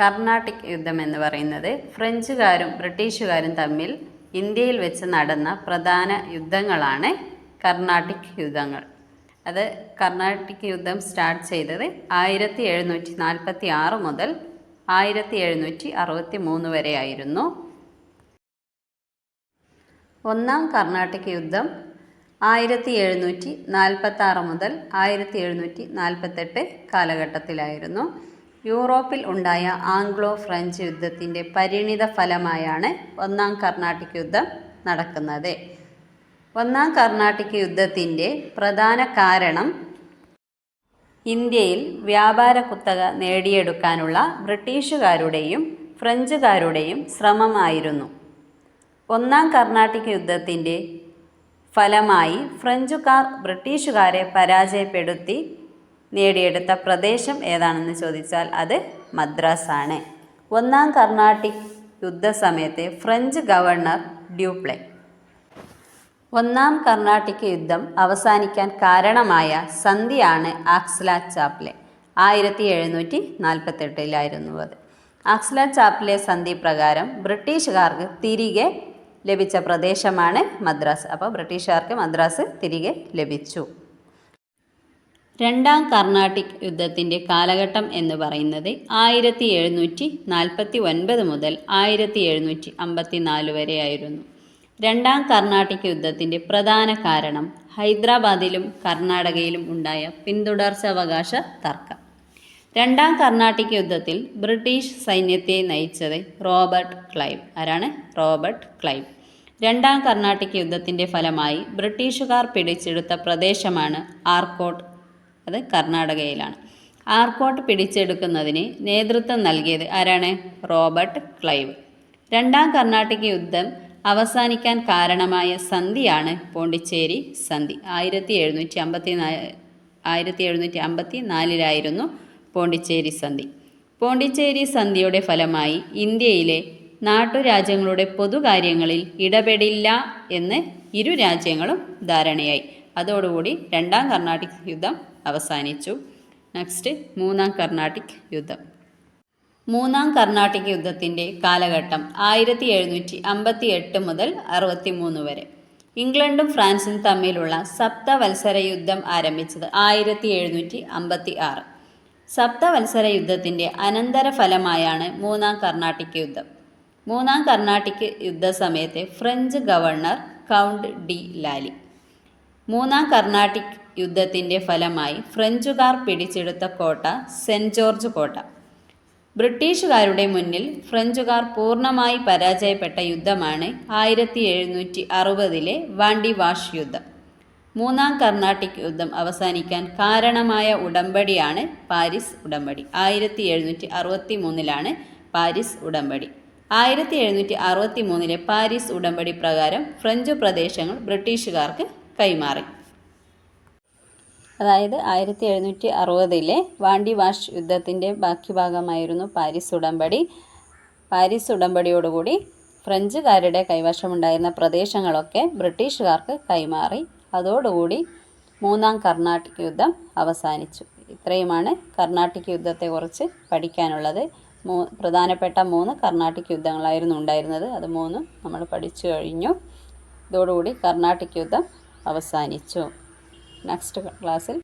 കർണാട്ടിക് യുദ്ധം എന്ന് പറയുന്നത് ഫ്രഞ്ചുകാരും ബ്രിട്ടീഷുകാരും തമ്മിൽ ഇന്ത്യയിൽ വെച്ച് നടന്ന പ്രധാന യുദ്ധങ്ങളാണ് കർണാട്ടിക് യുദ്ധങ്ങൾ. അത് കർണാട്ടിക് യുദ്ധം സ്റ്റാർട്ട് ചെയ്തത് ആയിരത്തി എഴുന്നൂറ്റി നാൽപ്പത്തി ആറ് മുതൽ ആയിരത്തി എഴുന്നൂറ്റി അറുപത്തി മൂന്ന് വരെയായിരുന്നു. ഒന്നാം കർണാട്ടിക് യുദ്ധം ആയിരത്തി എഴുന്നൂറ്റി നാൽപ്പത്തി ആറ് മുതൽ ആയിരത്തി എഴുന്നൂറ്റി നാൽപ്പത്തെട്ട് കാലഘട്ടത്തിലായിരുന്നു. യൂറോപ്പിൽ ഉണ്ടായ ആംഗ്ലോ ഫ്രഞ്ച് യുദ്ധത്തിന്റെ പരിണിത ഫലമായാണ് ഒന്നാം കർണാട്ടിക് യുദ്ധം നടക്കുന്നത്. ഒന്നാം കർണാട്ടിക് യുദ്ധത്തിന്റെ പ്രധാന കാരണം ഇന്ത്യയിൽ വ്യാപാര കുത്തക നേടിയെടുക്കാനുള്ള ബ്രിട്ടീഷുകാരുടെയും ഫ്രഞ്ചുകാരുടെയും ശ്രമമായിരുന്നു. ഒന്നാം കർണാട്ടിക് യുദ്ധത്തിന്റെ ഫലമായി ഫ്രഞ്ചുകാർ ബ്രിട്ടീഷുകാരെ പരാജയപ്പെടുത്തി നേടിയെടുത്ത പ്രദേശം ഏതാണെന്ന് ചോദിച്ചാൽ അത് മദ്രാസാണ്. ഒന്നാം കർണാട്ടിക് യുദ്ധസമയത്തെ ഫ്രഞ്ച് ഗവർണർ ഡ്യൂപ്ലെ. ഒന്നാം കർണാട്ടിക് യുദ്ധം അവസാനിക്കാൻ കാരണമായ സന്ധിയാണ് ആക്സ്ല ചാപ്ലെ. ആയിരത്തി എഴുന്നൂറ്റി നാൽപ്പത്തെട്ടിലായിരുന്നു അത്. ആക്സ്ല ചാപ്ലെ സന്ധി പ്രകാരം ബ്രിട്ടീഷുകാർക്ക് തിരികെ ലഭിച്ച പ്രദേശമാണ് മദ്രാസ്. അപ്പോൾ ബ്രിട്ടീഷുകാർക്ക് മദ്രാസ് തിരികെ ലഭിച്ചു. രണ്ടാം കർണാട്ടിക് യുദ്ധത്തിന്റെ കാലഘട്ടം എന്ന് പറയുന്നത് ആയിരത്തി എഴുന്നൂറ്റി നാൽപ്പത്തി ഒൻപത് മുതൽ ആയിരത്തി എഴുന്നൂറ്റി അമ്പത്തി നാല് വരെയായിരുന്നു രണ്ടാം കർണാട്ടിക് യുദ്ധത്തിന്റെ പ്രധാന കാരണം ഹൈദരാബാദിലും കർണാടകയിലും ഉണ്ടായ പിന്തുടർച്ചാവകാശ തർക്കം. രണ്ടാം കർണാട്ടിക് യുദ്ധത്തിൽ ബ്രിട്ടീഷ് സൈന്യത്തെ നയിച്ചത് റോബർട്ട് ക്ലൈവ്. ആരാണ്? Robert Clive. രണ്ടാം കർണാട്ടിക് യുദ്ധത്തിന്റെ ഫലമായി ബ്രിട്ടീഷുകാർ പിടിച്ചെടുത്ത പ്രദേശമാണ് ആർക്കോട്ട് അത് കർണാടകയിലാണ്. ആർക്കോട്ട് പിടിച്ചെടുക്കുന്നതിന് നേതൃത്വം നൽകിയത് ആരാണ്? Robert Clive. രണ്ടാം കർണാട്ടിക് യുദ്ധം അവസാനിക്കാൻ കാരണമായ സന്ധിയാണ് പോണ്ടിച്ചേരി സന്ധി. ആയിരത്തി എഴുന്നൂറ്റി അമ്പത്തി ആയിരത്തി എഴുന്നൂറ്റി അമ്പത്തി നാലിലായിരുന്നു പോണ്ടിച്ചേരി സന്ധി. പോണ്ടിച്ചേരി സന്ധിയുടെ ഫലമായി ഇന്ത്യയിലെ നാട്ടുരാജ്യങ്ങളുടെ പൊതുകാര്യങ്ങളിൽ ഇടപെടില്ല എന്ന് ഇരു രാജ്യങ്ങളും ധാരണയായി. അതോടുകൂടി രണ്ടാം കർണാട്ടിക് യുദ്ധം അവസാനിച്ചു. നെക്സ്റ്റ് മൂന്നാം കർണാട്ടിക് യുദ്ധം. മൂന്നാം കർണാട്ടിക് യുദ്ധത്തിന്റെ കാലഘട്ടം ആയിരത്തി എഴുന്നൂറ്റി അമ്പത്തി എട്ട് മുതൽ അറുപത്തി മൂന്ന് വരെ. ഇംഗ്ലണ്ടും ഫ്രാൻസും തമ്മിലുള്ള സപ്തവത്സര യുദ്ധം ആരംഭിച്ചത് ആയിരത്തി എഴുന്നൂറ്റി അമ്പത്തി ആറ് സപ്തവത്സര യുദ്ധത്തിന്റെ അനന്തരഫലമായാണ് മൂന്നാം കർണാട്ടിക് യുദ്ധം. മൂന്നാം കർണാട്ടിക് യുദ്ധ സമയത്തെ French governor Count de Lally. മൂന്നാം കർണാട്ടിക് യുദ്ധത്തിന്റെ ഫലമായി ഫ്രഞ്ചുകാർ പിടിച്ചെടുത്ത കോട്ട സെന്റ് ജോർജ് കോട്ട. ബ്രിട്ടീഷുകാരുടെ മുന്നിൽ ഫ്രഞ്ചുകാർ പൂർണമായി പരാജയപ്പെട്ട യുദ്ധമാണ് ആയിരത്തി എഴുന്നൂറ്റി അറുപതിലെ വാണ്ടി വാഷ് യുദ്ധം. മൂന്നാം കർണാട്ടിക് യുദ്ധം അവസാനിക്കാൻ കാരണമായ ഉടമ്പടിയാണ് പാരീസ് ഉടമ്പടി. ആയിരത്തി എഴുന്നൂറ്റി അറുപത്തി മൂന്നിലാണ് പാരീസ് ഉടമ്പടി. ആയിരത്തി എഴുന്നൂറ്റി അറുപത്തി മൂന്നിലെ പാരീസ് ഉടമ്പടി പ്രകാരം ഫ്രഞ്ച് പ്രദേശങ്ങൾ ബ്രിട്ടീഷുകാർക്ക് കൈമാറി. അതായത് ആയിരത്തി എഴുന്നൂറ്റി അറുപതിലെ വാണ്ടി വാഷ് യുദ്ധത്തിന്റെ ബാക്കി ഭാഗമായിരുന്നു പാരീസ് ഉടമ്പടി. പാരീസ് ഉടമ്പടിയോടുകൂടി ഫ്രഞ്ചുകാരുടെ കൈവശമുണ്ടായിരുന്ന പ്രദേശങ്ങളൊക്കെ ബ്രിട്ടീഷുകാർക്ക് കൈമാറി. അതോടുകൂടി മൂന്നാം കർണാട്ടിക് യുദ്ധം അവസാനിച്ചു. ഇത്രയുമാണ് കർണാട്ടിക് യുദ്ധത്തെക്കുറിച്ച് പഠിക്കാനുള്ളത്. മൂ പ്രധാനപ്പെട്ട മൂന്ന് കർണാട്ടിക് യുദ്ധങ്ങളായിരുന്നു ഉണ്ടായിരുന്നത്. അത് മൂന്നും നമ്മൾ പഠിച്ചു കഴിഞ്ഞു. ഇതോടുകൂടി കർണാട്ടിക് യുദ്ധം അവസാനിച്ചു. നെക്സ്റ്റ് ക്ലാസ്സിൽ